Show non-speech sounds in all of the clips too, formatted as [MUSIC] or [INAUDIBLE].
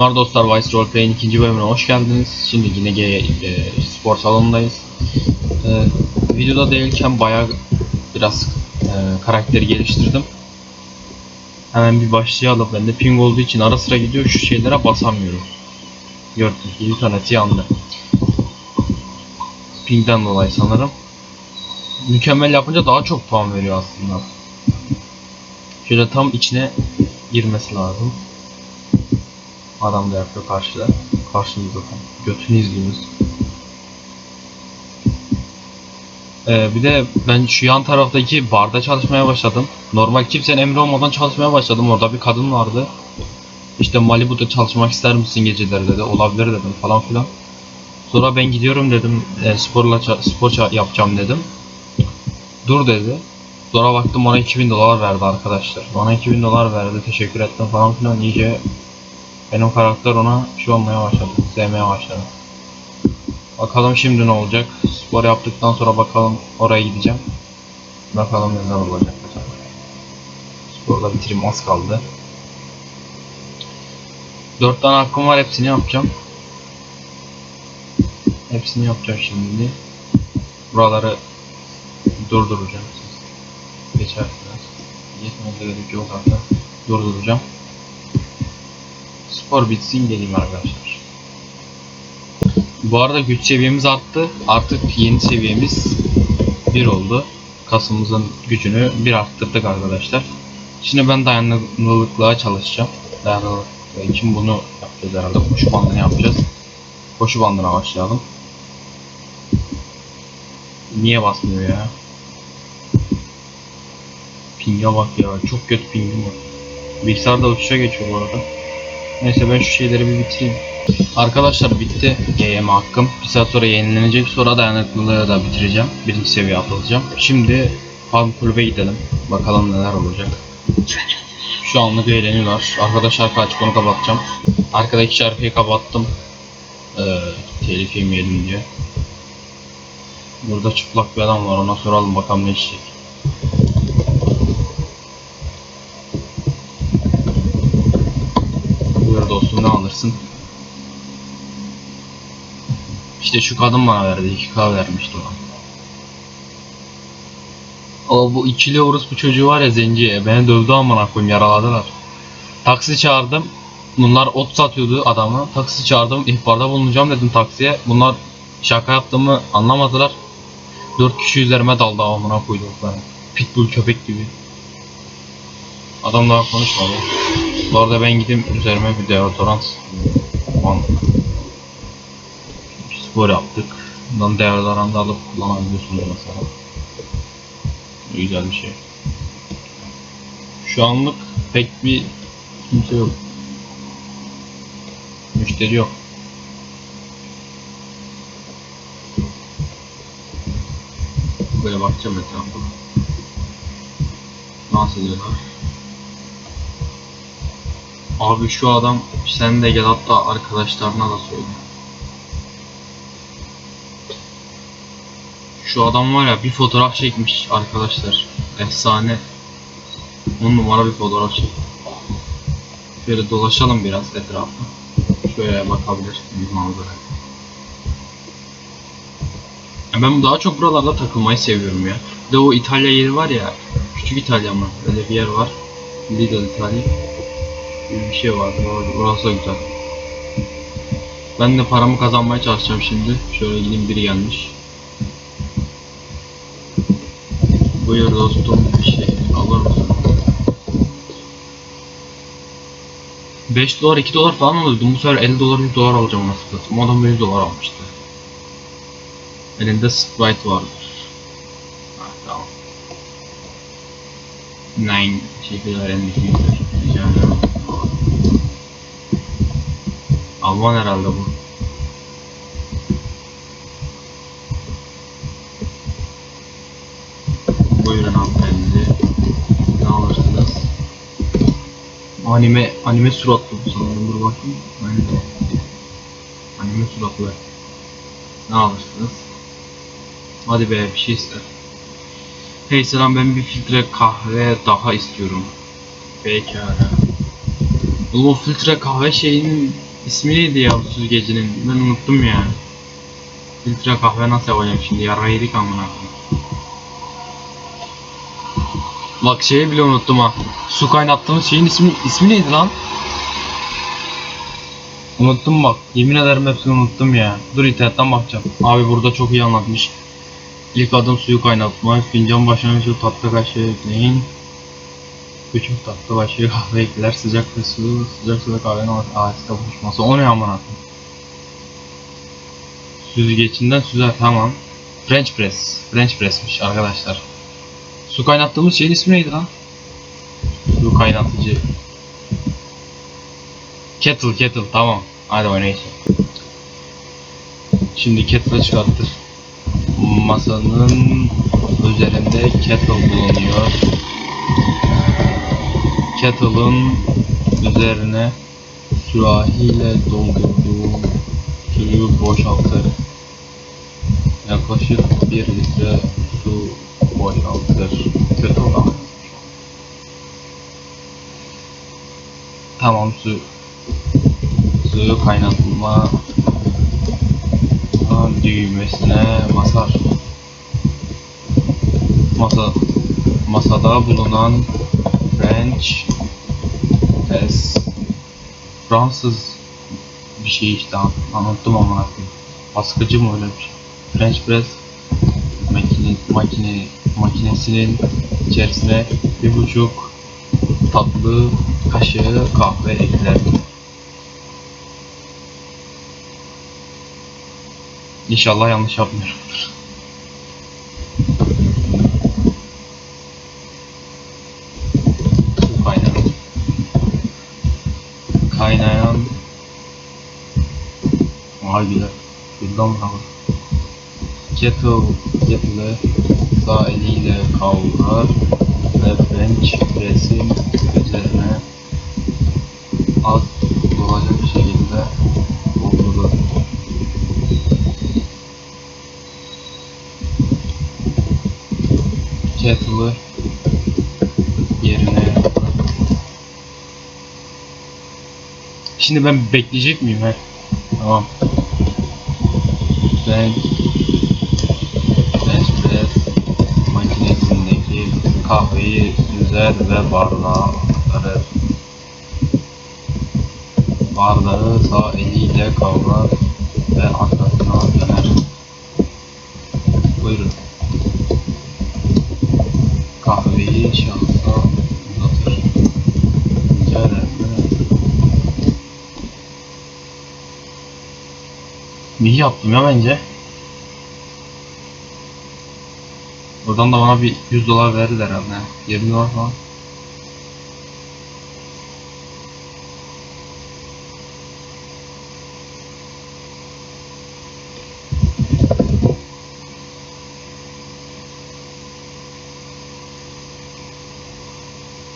Merhaba dostlar Vice Roleplay'in ikinci bölümüne hoş geldiniz. Şimdi yine G e, spor salonundayız. E, videoda değilken bayağı biraz e, karakteri geliştirdim. Hemen bir başlayalım. Ben de ping olduğu için ara sıra gidiyor şu şeylere basamıyorum. Gördüğünüz gibi interneti yandı. Pingden dolayı sanırım. Mükemmel yapınca daha çok puan veriyor aslında. Şöyle tam içine girmesi lazım. Adam da yapıyor karşıda. Karşımızda tam. Götünü izliyoruz. Ee, bir de ben şu yan taraftaki barda çalışmaya başladım. Normal kimsenin emri olmadan çalışmaya başladım. Orada bir kadın vardı. İşte Malibu'da çalışmak ister misin geceleri dedi. Olabilir dedim falan filan. Sonra ben gidiyorum dedim. E, sporla spor yapacağım dedim. Dur dedi. Sonra baktım ona 2000 dolar verdi arkadaşlar. Bana 2000 dolar verdi. Teşekkür ettim falan filan. İyice benim karakter ona şey olmaya başladı, sevmeye başladı. Bakalım şimdi ne olacak. Spor yaptıktan sonra bakalım oraya gideceğim. Bakalım neler olacak. Sporda bitireyim az kaldı. 4 tane hakkım var hepsini yapacağım. Hepsini yapacağım şimdi. Buraları durduracağım. Geçersiniz. Yetmez gerek yok zaten. Durduracağım. Spor bitsin geleyim arkadaşlar. Bu arada güç seviyemiz arttı. Artık yeni seviyemiz 1 oldu. Kasımızın gücünü bir arttırdık arkadaşlar. Şimdi ben dayanıklılıkla çalışacağım. Dayanıklılık için bunu yapacağız herhalde. Koşu bandını yapacağız. Koşu bandına başlayalım. Niye basmıyor ya? Ping'e bak ya. Çok kötü ping'im var. Bilgisayar da uçuşa geçiyor bu arada. Neyse ben şu şeyleri bir bitireyim. Arkadaşlar bitti GM hakkım. Bir saat sonra yenilenecek. Sonra dayanıklılığı da bitireceğim. Birinci seviye atılacağım. Şimdi farm kulübe gidelim. Bakalım neler olacak. Şu anlık eğleniyorlar. Arkada şarkı açık onu kapatacağım. Arkadaki şarkıyı kapattım. Ee, telif yemeyelim diye. Burada çıplak bir adam var ona soralım bakalım ne içecek. Alırsın? İşte şu kadın bana verdi. 2K vermişti o. O bu ikili orospu çocuğu var ya zenci. Beni dövdü amına koyayım yaraladılar. Taksi çağırdım. Bunlar ot satıyordu adamı. Taksi çağırdım. ihbarda bulunacağım dedim taksiye. Bunlar şaka yaptığımı anlamadılar. 4 kişi üzerime daldı amına koydum ben. Pitbull köpek gibi. Adam daha konuşmadı. Bu arada ben gideyim üzerime bir deodorant. Spor yaptık. Bundan deodorant alıp kullanabiliyorsunuz mesela. Güzel bir şey. Şu anlık pek bir kimse yok. Müşteri yok. Böyle bakacağım etrafa. Nasıl ediyorlar? Abi şu adam sen de gel hatta arkadaşlarına da söyle. Şu adam var ya bir fotoğraf çekmiş arkadaşlar. Efsane. 10 numara bir fotoğraf çekmiş. Şöyle dolaşalım biraz etrafa. Şöyle bakabilirsiniz manzaraya. Ya Ben daha çok buralarda takılmayı seviyorum ya. Bir de o İtalya yeri var ya. Küçük İtalya mı? Öyle bir yer var. Lidl İtalya gibi bir şey vardı. Orası, da güzel. Ben de paramı kazanmaya çalışacağım şimdi. Şöyle gideyim biri gelmiş. Buyur dostum bir şey alır mısın? 5 dolar 2 dolar falan alıyordum. Bu sefer 50 dolar 100 dolar alacağım nasıl satayım. Adam 100 dolar almıştı. Elinde Sprite vardır. Ha, tamam. Nine teşekkürler elindeki yüzler. Rica. Alman herhalde bu. Buyurun hanımefendi. Ne alırsınız? Anime, anime suratlı bu sanırım. Dur bakayım. Anime. Anime suratlı. Ne alırsınız? Hadi be bir şey ister. Hey selam ben bir filtre kahve daha istiyorum. Pekala. Oğlum o filtre kahve şeyinin İsmi neydi ya bu süzgecinin? Ben unuttum ya. Filtre kahve nasıl yapacağım şimdi? Yarra yedik amına. Bak şeyi bile unuttum ha. Su kaynattığımız şeyin ismi ismi neydi lan? Unuttum bak. Yemin ederim hepsini unuttum ya. Dur internetten bakacağım. Abi burada çok iyi anlatmış. İlk adım suyu kaynatma. Fincan başına şu tatlı kaşığı ekleyin. Küçük tatlı kaşığı kahve ekler. Sıcak ve su. Sıcak suda kahvenin aheste buluşması. O ne koyayım? Süzgecinden süzer tamam. French press. French press'miş arkadaşlar. Su kaynattığımız şeyin ismi neydi lan? Su kaynatıcı. Kettle kettle tamam. Hadi oynayın. Şimdi kettle'ı çıkarttır. Masanın üzerinde kettle bulunuyor. Kettle'ın üzerine sürahiyle doldurduğum suyu boşaltır. Yaklaşık 1 litre su boşaltır. Kötü olan. Tamam su suyu kaynatma düğmesine basar. Masa masada bulunan French press Fransız bir şey işte an- anlattım ama koyayım. Baskıcı mı öyle bir şey? French press makine, makine makinesinin içerisine bir buçuk tatlı kaşığı kahve ekler. İnşallah yanlış yapmıyorumdur. Su kaynayan. Kaynayan. Vay güzel. Ne var. Kettle, kettle'ı sağ eliyle kavrar ve French press'in üzerine az dolacak şekilde doldurur. Kettle'ı Şimdi ben bekleyecek miyim he? Tamam. Ben French press makinesindeki kahveyi süzer ve bardağa aktarır. Bardağı sağ eliyle kavrar ve arkasına döner. Buyurun. Kahveyi şahsa uzatır. Rica ederim. İyi yaptım ya bence. Buradan da bana bir 100 dolar verirler herhalde. 20 dolar falan.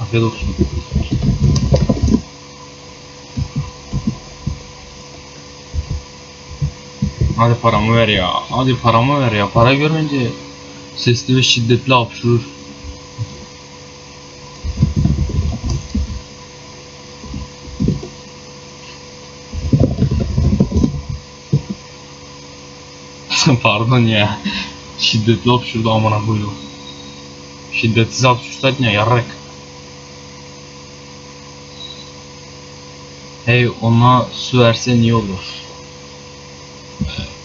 Afiyet olsun. Hadi paramı ver ya. Hadi paramı ver ya. Para görmeyince sesli ve şiddetli hapşurur. [LAUGHS] Pardon ya. Şiddetli hapşurdu amına koydum. Şiddetsiz hapşursaydın ya yarrak. Hey ona su versen iyi olur. Uh,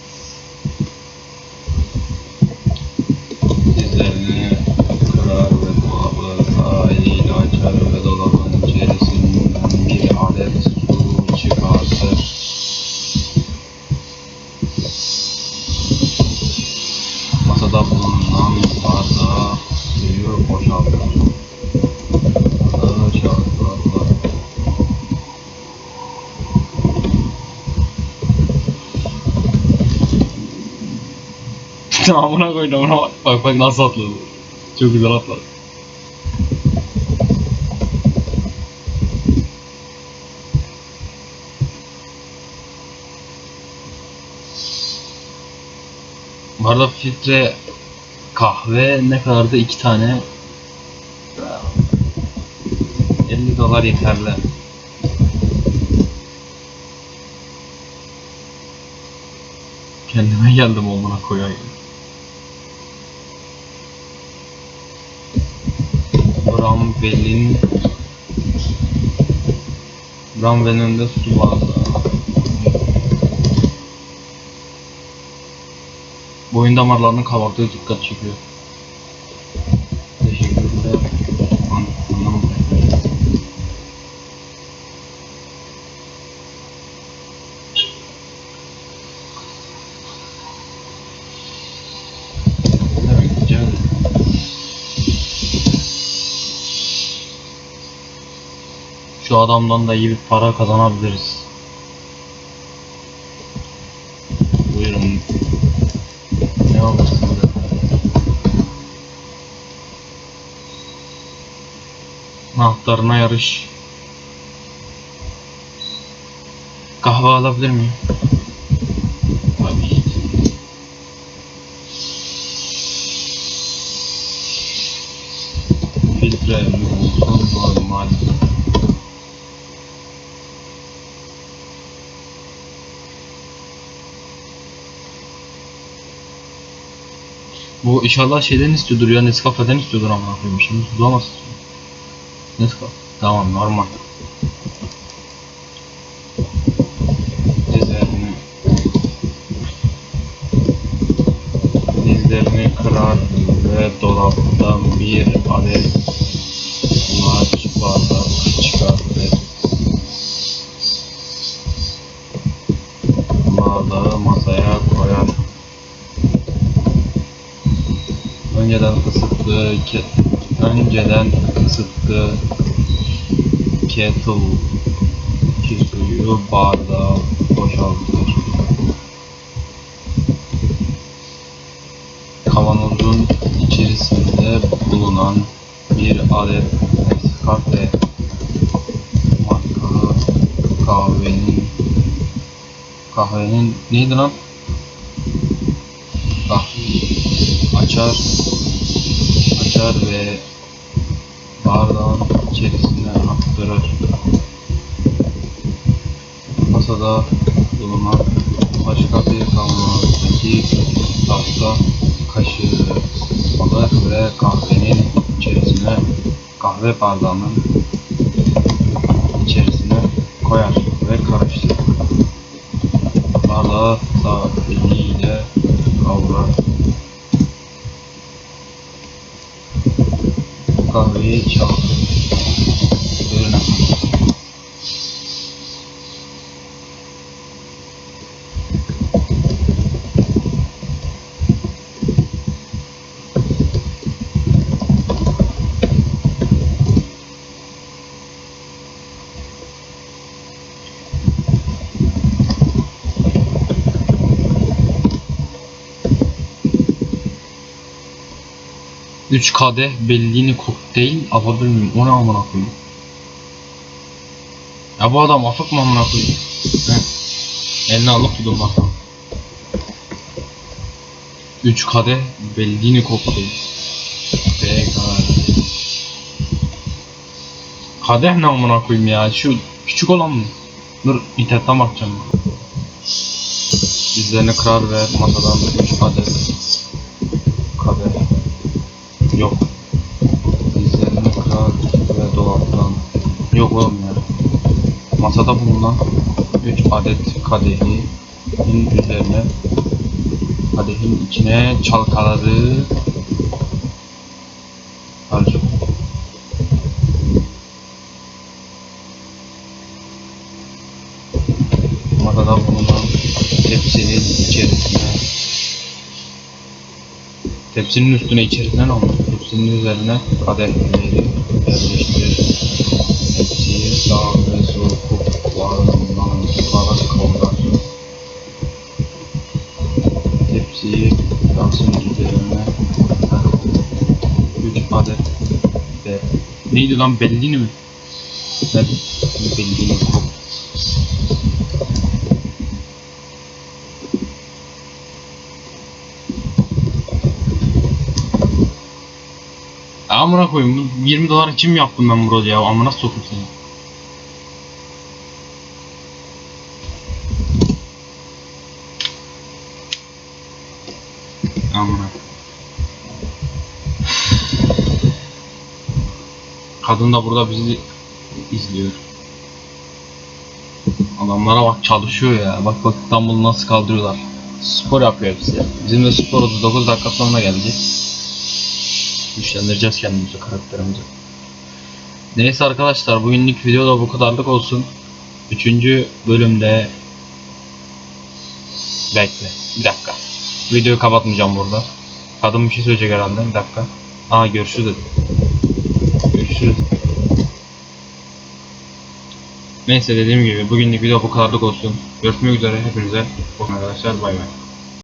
Amına koydum ona bak. Bak bak nasıl atladı. Çok güzel atladı. Bu arada filtre kahve ne kadardı? iki tane 50 dolar yeterli. Kendime geldim amına koyayım. Bramwell'in Bramwell'in de su vardı. Boyun damarlarının kabardığı dikkat çekiyor. Adamdan da iyi bir para kazanabiliriz. Buyurun. Ne alırsınız efendim? Nahtarına yarış. Kahve alabilir miyim? Tabii ki. Filtre mi olsun normal. Bu inşallah şeyden istiyordur ya Nescafe'den istiyordur ama koyayım şimdi bulamaz. Nescafe. Tamam normal. Dizlerini dizlerini kırar ve dolaptan bir adet Önceden ısıttığı ke önceden ısıttığı kettle ki suyu bardağa boşaltır. Kavanozun içerisinde bulunan bir adet Nescafe markalı kahvenin kahvenin neydi lan? Açar açar ve bardağın içerisine aktarır. Masada bulunan başka bir kavanozdaki tahta kaşığı alır ve kahvenin içerisine kahve bardağının içerisine koyar ve karıştırır. Bardağı sağ eliyle kavrar. Kahveyi çaldı. Buyurun 3 kadeh Bellini kokteyl alabilir miyim? O ne amına koyayım? Ya bu adam afık mı amına koyayım? Eline alıp gidiyorum bakalım. 3 kadeh Bellini kokteyl. Kadeh. kadeh ne amına koyayım ya? Şu küçük olan mı? Dur internetten bakacağım. Dizlerini kırar ve masadan 3 kadeh. Masada bulunan 3 adet kadehi üzerine kadehin içine çalkaladı. Harcı. Masada bulunan tepsinin içerisine Tepsinin üstüne içerisine ne olmuş? Tepsinin üzerine kadehleri yerleştir. Tepsiyi sağ ve sol kulaklarından tutarak kavrar. Tepsiyi yansın üzerine 3 adet de Neydi lan Bellini mi? Ne? Bellini kop. Amına koyayım bu 20 dolar mi yaptım ben bu rolü ya? Amına sokayım seni. Amına. Kadın da burada bizi izliyor. Adamlara bak çalışıyor ya. Bak bak İstanbul'u nasıl kaldırıyorlar. Spor yapıyor hepsi. Bizim de spor 39 dakika sonra geldi. Güçlendireceğiz kendimizi, karakterimizi. Neyse arkadaşlar bugünlük video da bu kadarlık olsun. Üçüncü bölümde Bekle. Bir dakika. Videoyu kapatmayacağım burada. Kadın bir şey söyleyecek herhalde. Bir dakika. Aa görüşürüz dedi. Görüşürüz. Neyse dediğim gibi bugünlük video bu kadarlık olsun. Görüşmek üzere hepinize. Hoşçakalın arkadaşlar. Bay bay.